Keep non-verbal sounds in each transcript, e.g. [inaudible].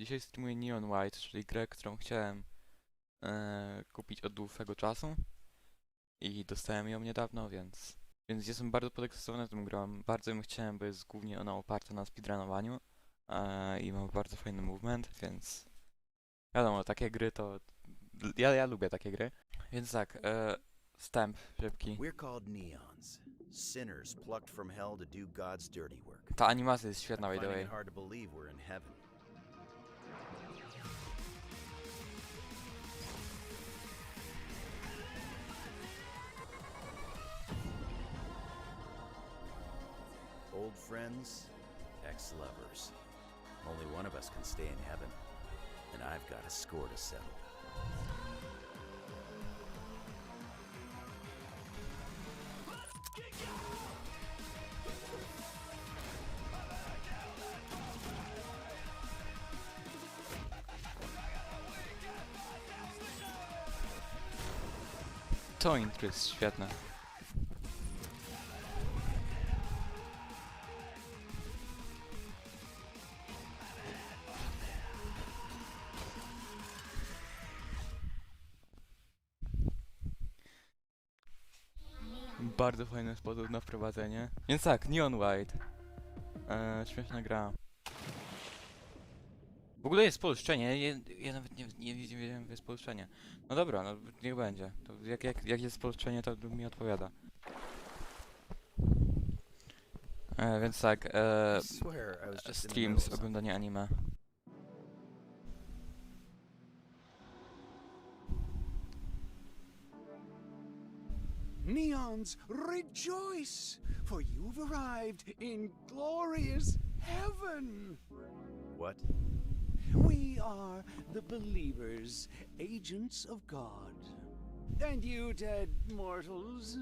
Dzisiaj streamuję Neon White, czyli grę, którą chciałem e, kupić od dłuższego czasu. I dostałem ją niedawno, więc... Więc jestem bardzo podekscytowany tą grą. Bardzo ją chciałem, bo jest głównie ona oparta na speedrunowaniu. E, I ma bardzo fajny movement, więc... Wiadomo, takie gry to... Ja, ja lubię takie gry. Więc tak, e, wstęp szybki. Ta animacja jest świetna, by the way. Old friends, ex-lovers. Only one of us can stay in heaven, and I've got a score to settle. To intro jest świetne. Bardzo fajny sposób na wprowadzenie. Więc tak, Neon White. Eee, śmieszna gra. W ogóle jest polszczenie, ja, ja nawet nie, nie, nie wiedziałem, że jest polszczenie. No dobra, no niech będzie. To jak, jak, jak jest polszczenie, to mi odpowiada. E, więc tak, e, streams, oglądanie anime. Neons, rejoice, for you've arrived in glorious heaven. What? We are the believers, agents of God. And you, dead mortals,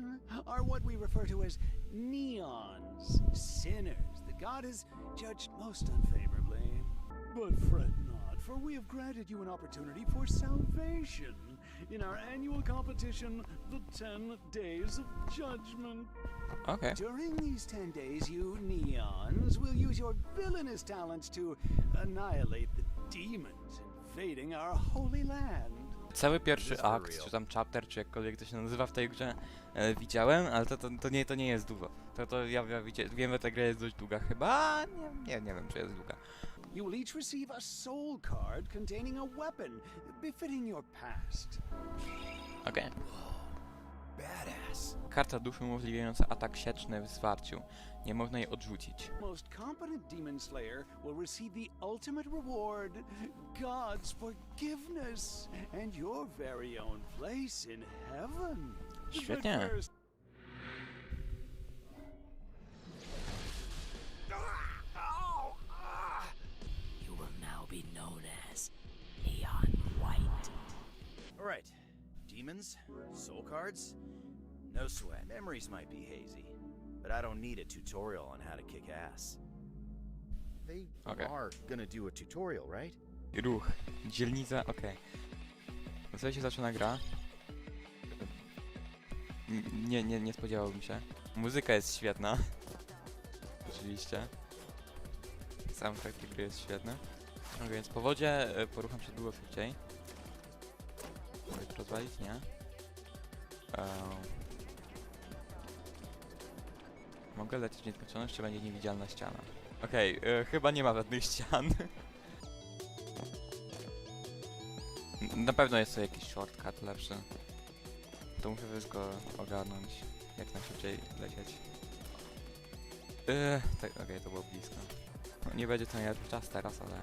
are what we refer to as neons, sinners that God has judged most unfavorably. But fret not, for we have granted you an opportunity for salvation in our annual competition, the Ten Days of Judgment. Okej. During these ten days, you neons will use your villainous talents to annihilate the demons invading our holy land. Cały Is pierwszy akt, czy tam chapter, czy jakkolwiek to się nazywa w tej grze, e, widziałem, ale to, to, to, nie, to nie jest długo. To, to ja, ja wiem, że ta gra jest dość długa chyba, nie, nie, nie wiem, czy jest długa. You will each receive a soul card containing a weapon befitting your past. Okej. Badass. Karta duszy umożliwiająca atak sieczny w zwarciu. Nie można jej odrzucić. Most competent demon slayer will receive the ultimate reward God's forgiveness and your very own place in heaven. Świetnie. Alright. Demons? Soul cards? No sweat. Memories might be hazy. But I don't need a tutorial on how to kick ass. They Okay. are gonna do a tutorial, right? Ruch. Dzielnica, okej. Okay. Co się zaczyna gra? N- Nie, nie, nie spodziewałbym się. Muzyka jest świetna. Oczywiście. Soundtrack tej gry jest świetny. No więc po wodzie e, porucham się dużo szybciej. Mogę rozwalić? Nie. Eee. Mogę lecieć w nieskończoność, czy będzie niewidzialna ściana? Okej, e, chyba nie ma żadnych [laughs] ścian. Na pewno jest to jakiś shortcut lepszy. To muszę wszystko ogarnąć, jak najszybciej lecieć. Yy, tak, okej, to było blisko. No, nie będzie to najlepszy czas teraz, ale...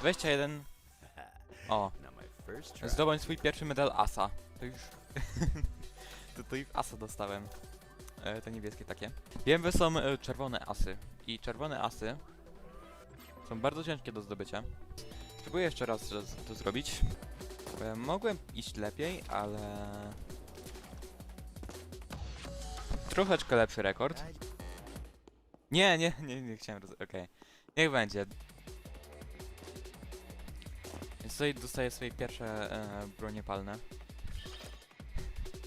21. O, zdobądź swój pierwszy medal Asa. To już... [laughs] to, to już Asa dostałem. E, te niebieskie takie. Wiem, że są e, czerwone asy. I czerwone asy są bardzo ciężkie do zdobycia. Spróbuję jeszcze raz to zrobić. E, mogłem iść lepiej, ale... Troszeczkę lepszy rekord. Nie, nie, nie, nie chciałem okej. Niech będzie. Tutaj dostaję swoje pierwsze e, bronie palne.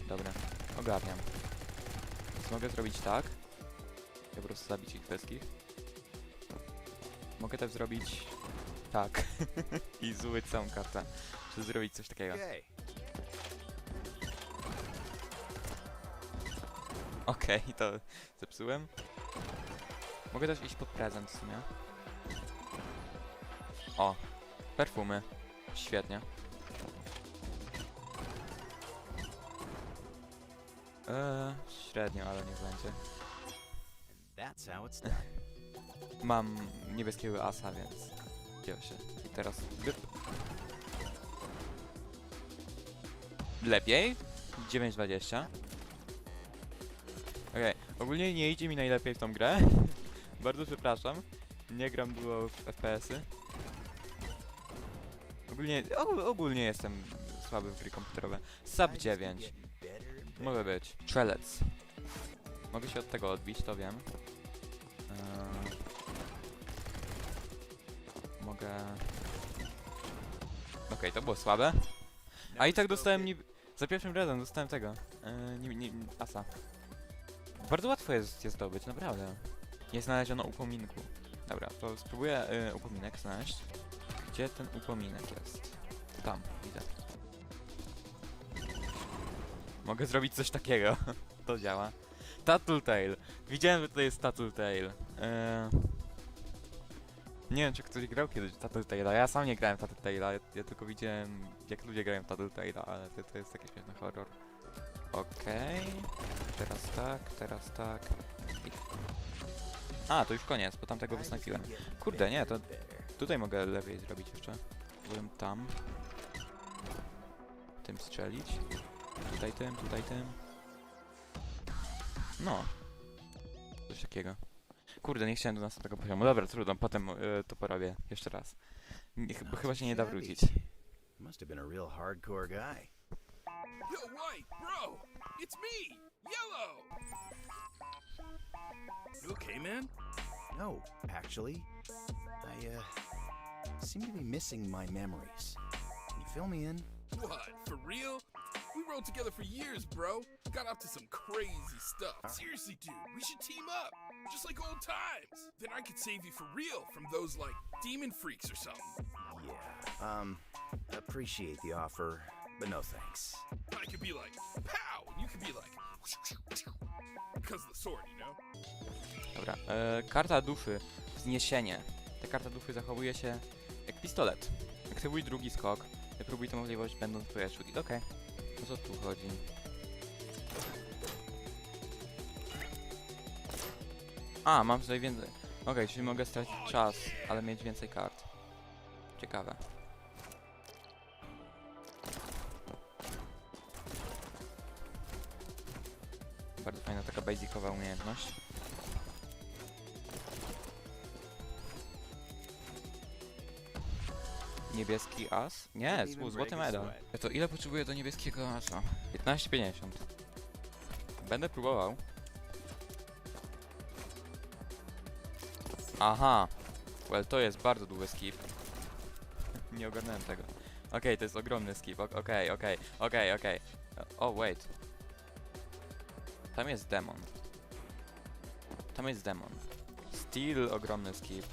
Dobra, ogarniam. Więc mogę zrobić tak. Ja po prostu zabić ich wszystkich. mogę też zrobić tak [laughs] i zużyć całą kartę. Czy zrobić coś takiego. Okay. Okej, [laughs] to zepsułem. Mogę też iść pod prezent w sumie. O, perfumy. Świetnie. Eee, średnio, ale niech będzie. That's how it's done. [laughs] Mam niebieskiego asa, więc dzieje się. I teraz... Byp. Lepiej? 9,20. Okej, ogólnie nie idzie mi najlepiej w tą grę. [laughs] Bardzo przepraszam. Nie gram dużo w FPS-y. Ogólnie, og- ogólnie jestem słaby w gry komputerowe. Sub 9. Może być. Strzelec. Mogę się od tego odbić, to wiem. Eee, mogę... Okej, to było słabe. A i tak dostałem niby... Za pierwszym razem dostałem tego. Eee, nie, nie, asa. Bardzo łatwo jest je zdobyć, naprawdę. Nie znaleziono upominku. Dobra, to spróbuję y, upominek znaleźć. Gdzie ten upominek jest? Tam, widzę. Mogę zrobić coś takiego. [laughs] to działa. Tattletale. Widziałem, że to jest Tattletale. Eee... Nie wiem, czy ktoś grał kiedyś w Tattletale'a. Ja sam nie grałem w Tattletale'a. Ja, ja tylko widziałem, jak ludzie grają w Tattletale'a, ale to, to jest taki śmieszny horror. Okej. Teraz tak, teraz tak. I... A, to już koniec, bo tamtego wysnapiłem. Kurde, nie, to tutaj mogę lepiej zrobić jeszcze. Byłem tam. Tym strzelić. Tutaj tym, tutaj tym. No. Coś takiego. Kurde, nie chciałem do następnego poziomu. Dobra, trudno, potem y, to porobię jeszcze raz. Nie, ch- bo chyba się nie da wrócić. Must have been a real hardcore guy. Yo, White, bro! It's me, Yellow! You okay, man? No, actually, I uh seem to be missing my memories. Can you fill me in? What, for real? We rode together for years, bro. Got up to some crazy stuff. Seriously, dude, we should team up. Just like old times. Then I could save you for real from those, like, demon freaks or something. Yeah. Um, appreciate the offer, but no thanks. I could be like, pow! And you could be like, [laughs] Dobra, e, karta duszy. Zniesienie. Ta karta duszy zachowuje się jak pistolet. Aktywuj drugi skok. Wypróbuj tę możliwość będąc w powietrzu. Okej. O co tu chodzi? A, mam tutaj więcej. Okej, czyli mogę stracić czas, ale mieć więcej kart. Ciekawe. Basicowa umiejętność. Niebieski as? Nie, zł- złoty medal. To ile potrzebuję do niebieskiego asa? 15,50. Będę próbował. Aha. Well, to jest bardzo długi skip. [laughs] Nie ogarnąłem tego. Okej, to jest ogromny skip. Ok- Okej, okej, okej, okej. O, wait. Tam jest demon. Tam jest demon. Still ogromny skip.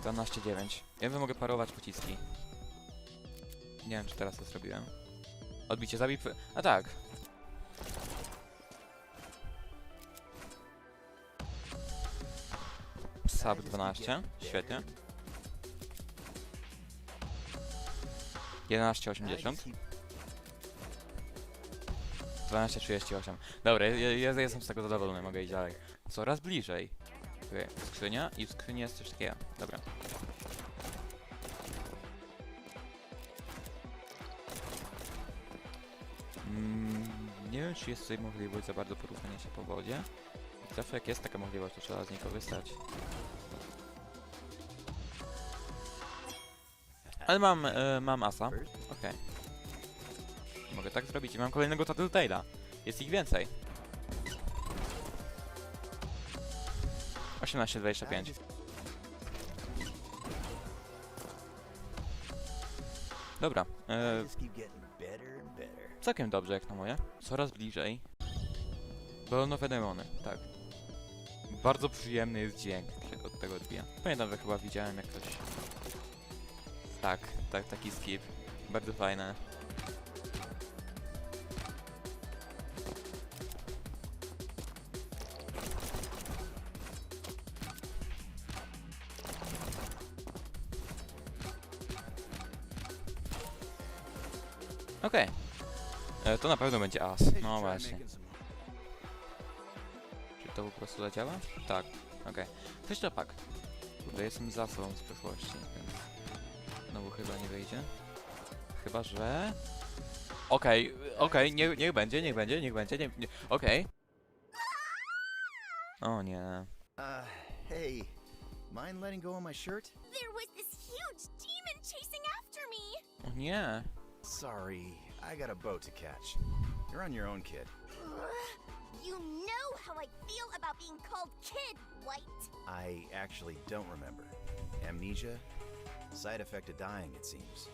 Dwanaście dziewięć. Ja bym mogę parować pociski. Nie wiem, czy teraz to zrobiłem. Odbicie, zabij... A tak. Sub 12, świetnie. 11,80. 12,38. Dobra, ja, ja, ja jestem z tego zadowolony, mogę iść dalej. Coraz bliżej. Okej, skrzynia i w skrzyni jest coś takiego. Dobra. Mm, nie wiem, czy jest tutaj możliwość za bardzo poruszania się po wodzie. Zawsze jak jest taka możliwość, to trzeba z niej korzystać. Ale mam, e, mam asa. Okej. Mogę tak zrobić i mam kolejnego Tattletale'a. Jest ich więcej. 18-25. Dobra, e, całkiem dobrze jak na moje. Coraz bliżej. Balonowe demony, tak. Bardzo przyjemny jest dźwięk, od tego odbija. Pamiętam, że chyba widziałem jak ktoś... Tak, tak, taki skip. Bardzo fajne. Okej. E, To na pewno będzie as. No właśnie. Czy to po prostu zadziała? Tak, okej. Coś to pak. Kurde, jestem za sobą z przeszłości, więc... Nie wyjdzie. Chyba, że... Okej, okej, nie, niech będzie, niech będzie, niech będzie, nie, nie, okej. O nie. Uh, hey, mind letting go of my shirt? There was this huge demon chasing after me! O nie. Sorry, I got a boat to catch. You're on your own, kid. You know how I feel about being called kid, White. I actually don't remember. Amnesia? Side effect of dying, it seems.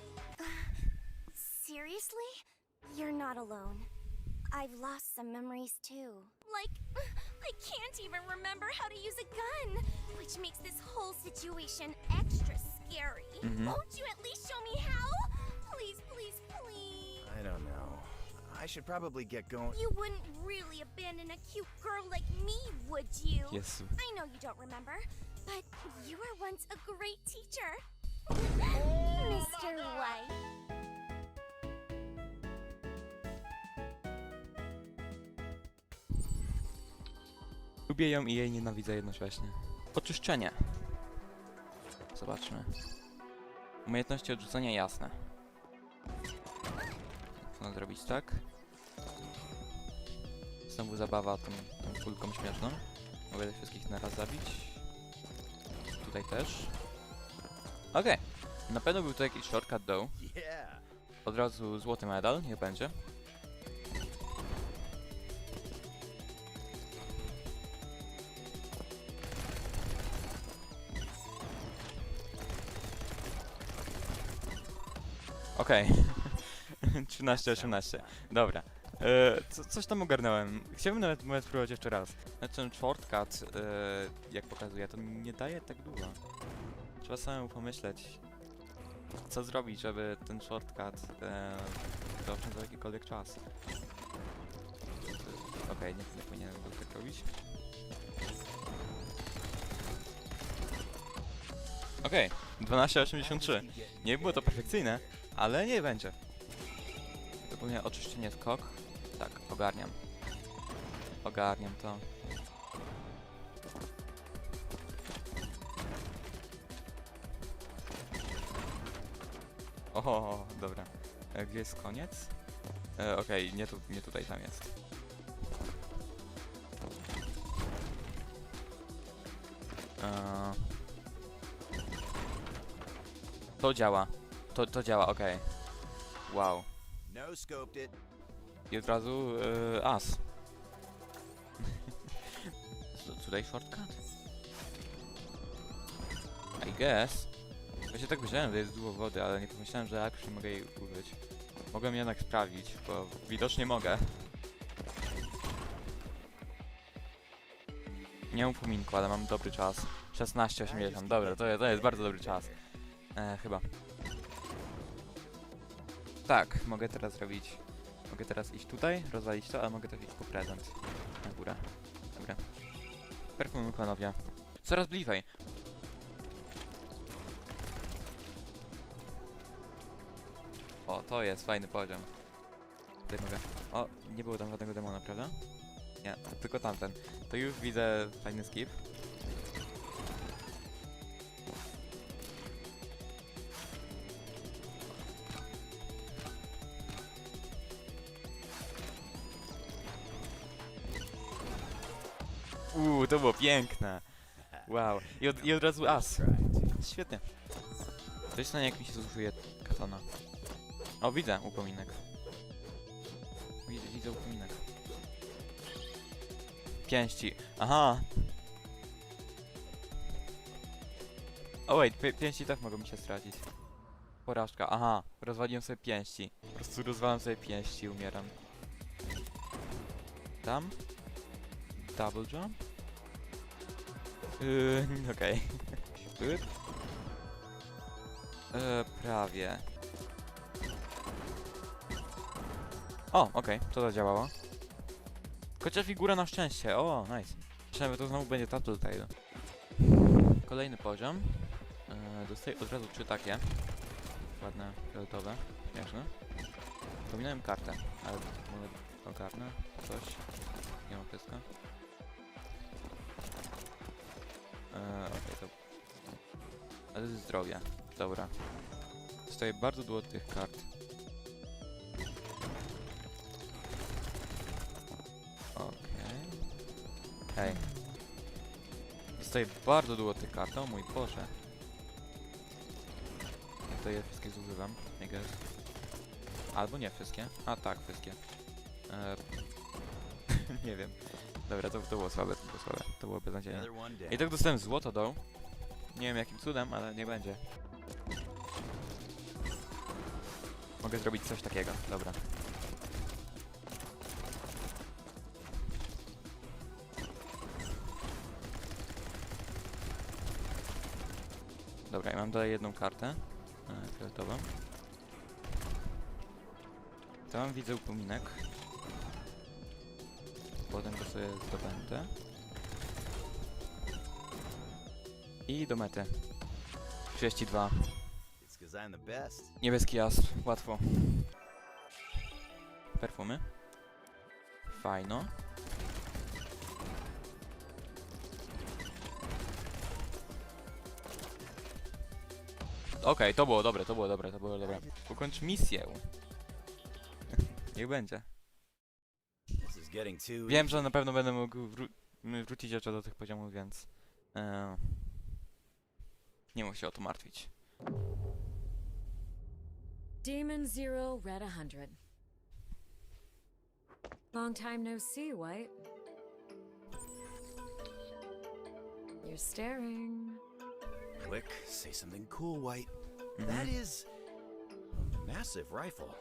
Seriously? You're not alone. I've lost some memories too. Like, I can't even remember how to use a gun, which makes this whole situation extra scary. Mhm. Won't you at least show me how? Please, please, please. I don't know. I should probably get going. You wouldn't really abandon a cute girl like me, would you? Jezu. I know you don't remember, but you were once a great teacher. Mr. White. Lubię ją i jej nienawidzę jednocześnie. Oczyszczenie. Zobaczmy. Umiejętności odrzucenia jasne. Co zrobić tak? Znowu zabawa tą, tą kulką śmieszną. Mogę tych wszystkich naraz zabić. Tutaj też. Okej. Na pewno był to jakiś shortcut do. Yeah! Od razu złoty medal, niech będzie. Okej. [laughs] 13, 18. Dobra. E, co, coś tam ogarnąłem. Chciałbym nawet, nawet spróbować jeszcze raz. Znaczy ten shortcut, e, jak pokazuje, to nie daje tak dużo. Trzeba samemu pomyśleć, co zrobić, żeby ten shortcut e, zaoszczędzał jakikolwiek czas. Okej, nie, nie powinienem był tak robić. Okej, 1283. Nie było to perfekcyjne, ale nie będzie. Zupełnie oczyszczenie skok. Tak, ogarniam. Ogarniam to. Oho, dobra. E, Gdzie jest koniec? E, Okej, nie, tu, nie tutaj, tam jest. E, to działa. To, to działa, okej. Wow. No scoped it. I od razu e, as. [laughs] So, Tutaj shortcut? I guess. Ja się tak myślałem, że jest dużo wody, ale nie pomyślałem, że actually mogę jej użyć. Mogłem jednak sprawdzić, bo widocznie mogę. Nie upominku, ale mam dobry czas. 16,80, dobra, to, to jest bardzo dobry czas. E, chyba. Tak, mogę teraz zrobić. Mogę teraz iść tutaj, rozwalić to, ale mogę iść po prezent. Na górę. Dobra. Perfum panowie. Coraz bliżej. O, to jest fajny poziom. Tutaj mogę. O, nie było tam żadnego demona, prawda? Nie, to tylko tamten. To już widzę fajny skip. Uuu, to było piękne. Wow. I od, i od razu as. Świetnie. Stanie jak mi się zużyje katana. O, widzę upominek. Widzę, widzę upominek. Pięści. Aha. O wait, pi pięści tak mogą mi się stracić. Porażka, aha, rozwaliłem sobie pięści. Po prostu rozwalam sobie pięści i umieram. Tam? Double jump? Yy, [laughs] okej. Okay. e, prawie. O, okej, to zadziałało. Kocia figura na szczęście, o, nice. Że to znowu będzie Tattletale. Kolejny poziom. E, dostaję od razu trzy takie. Ładne, fioletowe, śmieszne. Pominąłem kartę, ale może ogarnę coś. Nie mam pyska. Eee, okej, to... Ale zdrowie, dobra. Dostaję bardzo dużo tych kart. Hej. Dostaję bardzo dużo tych kart, o mój Boże. Ja to je wszystkie zużywam, I guess. Albo nie wszystkie. A tak, wszystkie. Eee, [laughs] nie wiem. Dobra, to, to było słabe, to było słabe. To było beznadziejne. I tak dostałem złoto do. Nie wiem jakim cudem, ale nie będzie. Mogę zrobić coś takiego, dobra. Dobra, mam dalej jedną kartę. E, fioletową. Tam widzę upominek. Potem go sobie zdobędę. I do mety. 32. It's because I'm the best. Niebieski jasp, łatwo. Perfumy. Fajno. Okej, to było dobre, to było dobre, to było dobre. Ukończ misję. Niech będzie. This is getting too Wiem, że na pewno będę mógł wró m- wrócić jeszcze do tych poziomów, więc... E, nie muszę się o to martwić. Demon Zero, Red 100. Long time no see, White. You're staring. Quick, say something cool, White. Mhm. That is a massive rifle.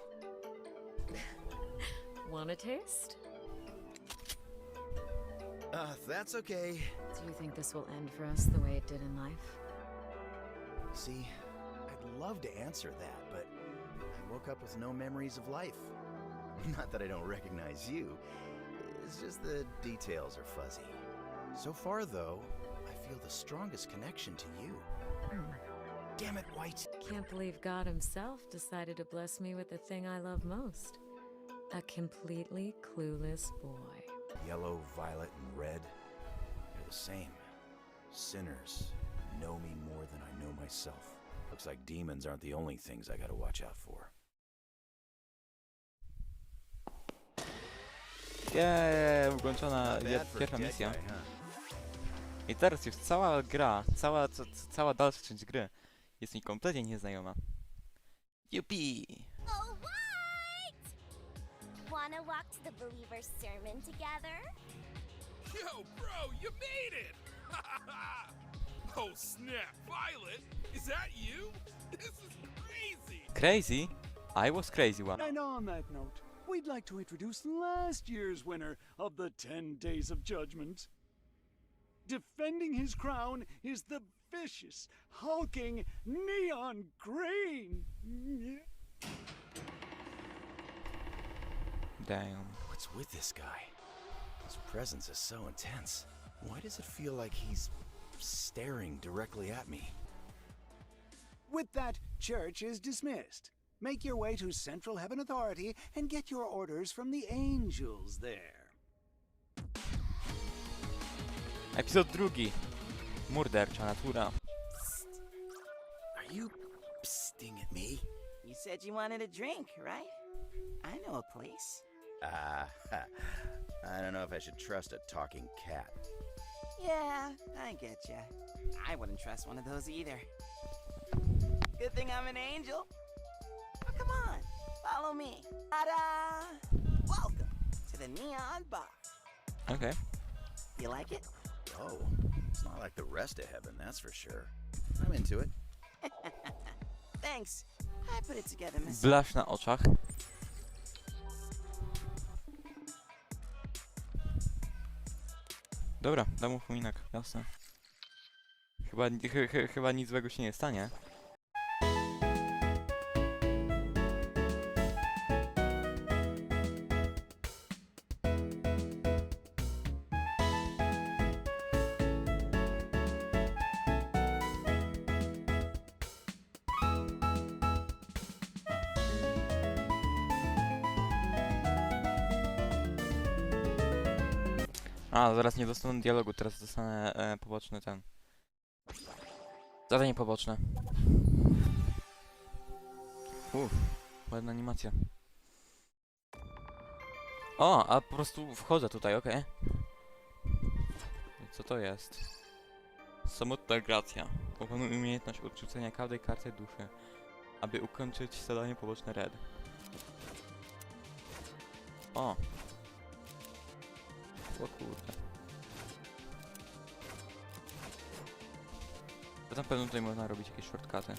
[laughs] Want a taste? Uh, that's okay. Do you think this will end for us the way it did in life? See, I'd love to answer that, but I woke up with no memories of life. [laughs] Not that I don't recognize you, it's just the details are fuzzy. So far, though, feel the strongest connection to you. Damn it, White. Can't believe God Himself decided to bless me with the thing I love most a completely clueless boy. Yellow, violet, and red, they're the same. Sinners know me more than I know myself. Looks like demons aren't the only things I gotta watch out for. Jeee, ukończona Not jed- bad for a pierwsza dead misja. guy, huh? I teraz już cała gra, cała, ca, ca- cała dalsza część gry jest mi kompletnie nieznajoma. Yupi! Alright! Wanna walk to the believer's sermon together? Yo, bro, you made it! [laughs] oh snap, Violet, is that you? This is crazy! Crazy? I was crazy one. And on that note, we'd like to introduce last year's winner of the 10 Days of Judgment. Defending his crown is the vicious, hulking Neon Green. Damn. What's with this guy? His presence is so intense. Why does it feel like he's staring directly at me? With that, church is dismissed. Make your way to Central Heaven Authority and get your orders from the angels there. Epizod drugi. Mordercza natura. Are you psting at me? You said you wanted a drink, right? I know a place. Ah, [laughs] I don't know if I should trust a talking cat. Yeah, I get ya. I wouldn't trust one of those either. Good thing I'm an angel. Oh, come on, follow me. Ta-da! Welcome to the Neon Bar. Okej. You like it? Oh, it's not like the rest of heaven, that's for sure. I'm into it. [laughs] Thanks. I put it together myself. Blasz na oczach. Dobra, dam mu jasne. Chyba, ch ch chyba nic złego się nie stanie. Zaraz nie dostanę dialogu, teraz dostanę e, poboczny ten. Zadanie poboczne. Uff, ładna animacja. O, a po prostu wchodzę tutaj, okej. Co to jest? Samotna gracja. Oponuj umiejętność odrzucenia każdej karty duszy, aby ukończyć zadanie poboczne red. O, o kurde. To na pewno tutaj można robić jakieś shortcuty.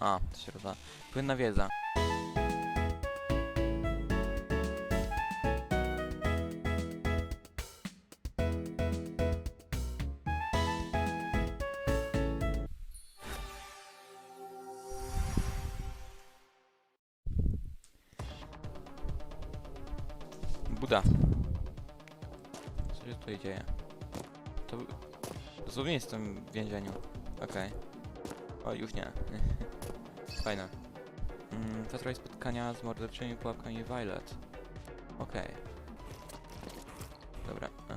A, to się roda. Płynna wiedza. Buda. Co się tutaj dzieje? To... Dosłownie jestem w więzieniu. Okej. O, już nie. [laughs] Fajne. Mm, Zatraj spotkania z morderczymi pułapkami Violet. Okej. Dobra. eee.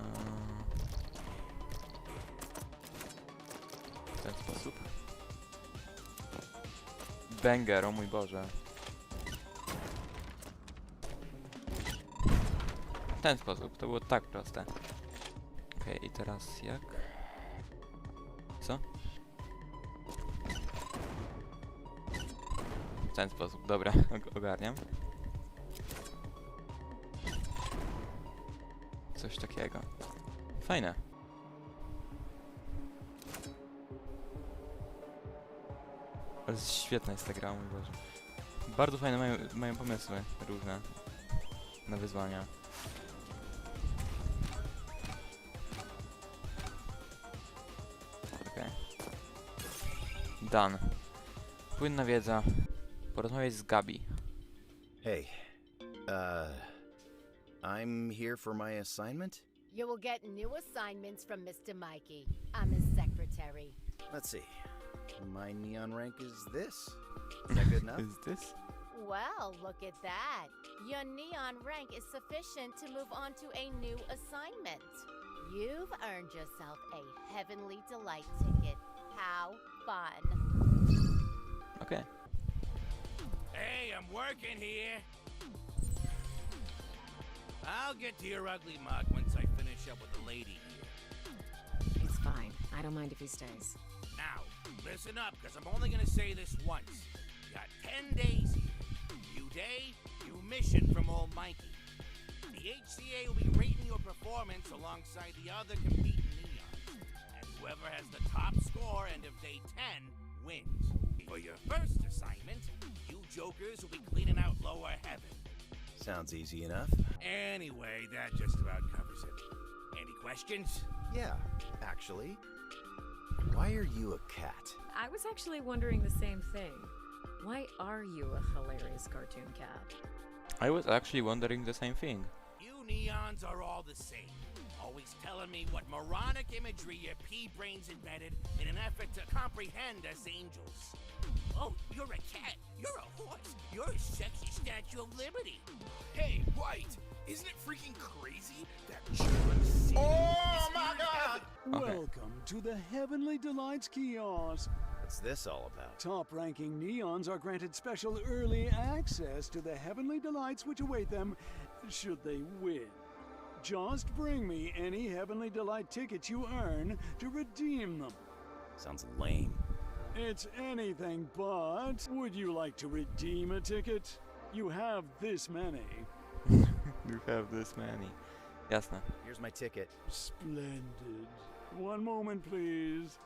W ten sposób. Banger, o mój Boże. Ten sposób, to było tak proste. Okej, i teraz jak? Co? W ten sposób, dobra, [laughs] og- ogarniam. Coś takiego. Fajne. Ale świetna jest ta gra, mój Boże. Bardzo fajne mają, mają pomysły różne na wyzwania. Dan. Płynna wiedza. Porozmawiać z Gabi. Hey, uh, I'm here for my assignment? You will get new assignments from Mr. Mikey. I'm his secretary. Let's see. My neon rank is this. Is that good [laughs] enough? Is this? Well, look at that. Your neon rank is sufficient to move on to a new assignment. You've earned yourself a Heavenly Delight ticket. How fun. Okej. Hey, I'm working here. I'll get to your ugly mug once I finish up with the lady here. It's fine. I don't mind if he stays. Now, listen up, because I'm only gonna say this once. You got 10 days here. New day, new mission from old Mikey. The HCA will be rating your performance alongside the other competing neons. And whoever has the top score end of day 10 wins. For your first assignment, you jokers will be cleaning out lower heaven. Sounds easy enough. Anyway, that just about covers it. Any questions? Yeah, actually. Why are you a cat? I was actually wondering the same thing. Why are you a hilarious cartoon cat? I was actually wondering the same thing. You neons are all the same. Always telling me what moronic imagery your pea brains invented in an effort to comprehend us angels. Oh, you're a cat. You're a horse. You're a sexy Statue of Liberty. Hey, White, isn't it freaking crazy that John Cena oh my god! Okay. Welcome to the Heavenly Delights kiosk. What's this all about? Top ranking neons are granted special early access to the Heavenly Delights which await them should they win. Just bring me any Heavenly Delight tickets you earn to redeem them. Sounds lame. It's anything but. Would you like to redeem a ticket? You have this many. [laughs] you have this many. Jasne. Here's my ticket. Splendid. One moment, please.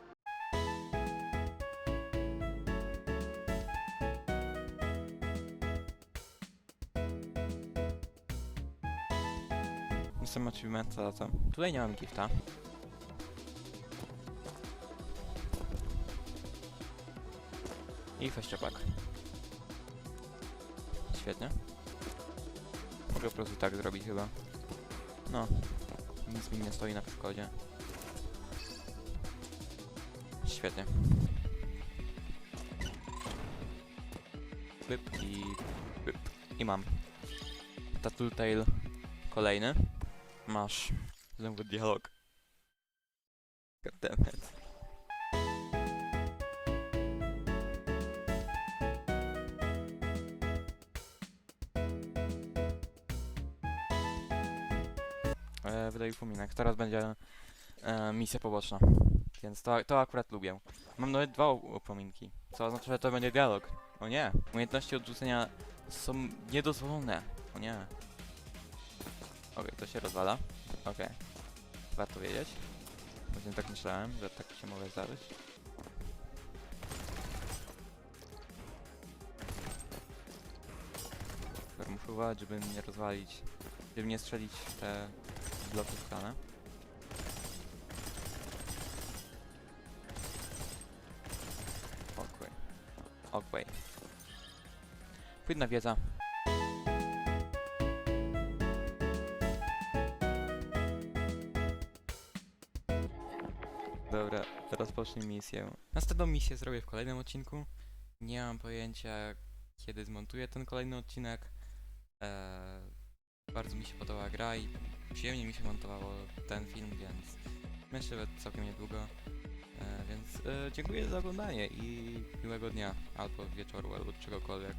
Jestem achievementa za to. Tutaj nie mam gifta. I feściopak. Świetnie. Mogę po prostu tak zrobić chyba. No. Nic mi nie stoi na przeszkodzie. Świetnie. Pyp i... pyp. I mam. Tattletale kolejny. Masz. Znowu dialog. Goddammit. E, wydaje upominek. Teraz będzie e, misja poboczna. Więc to, to akurat lubię. Mam nawet dwa upominki. Co oznacza, że to będzie dialog. O nie. Umiejętności odrzucenia są niedozwolone. O nie. Okej, to się rozwala. Okej. Warto wiedzieć. Właśnie tak myślałem, że tak się może zdarzyć. Super, muszę uważać, żeby nie rozwalić, żeby nie strzelić te bloki szklane. Okej. Okej. Płynna wiedza. Dobra, teraz pocznij misję. Następną misję zrobię w kolejnym odcinku. Nie mam pojęcia, kiedy zmontuję ten kolejny odcinek. Eee, bardzo mi się podobała gra i przyjemnie mi się montowało ten film, więc myślę, że całkiem niedługo. Eee, więc e, dziękuję za oglądanie i miłego dnia, albo wieczoru, albo czegokolwiek.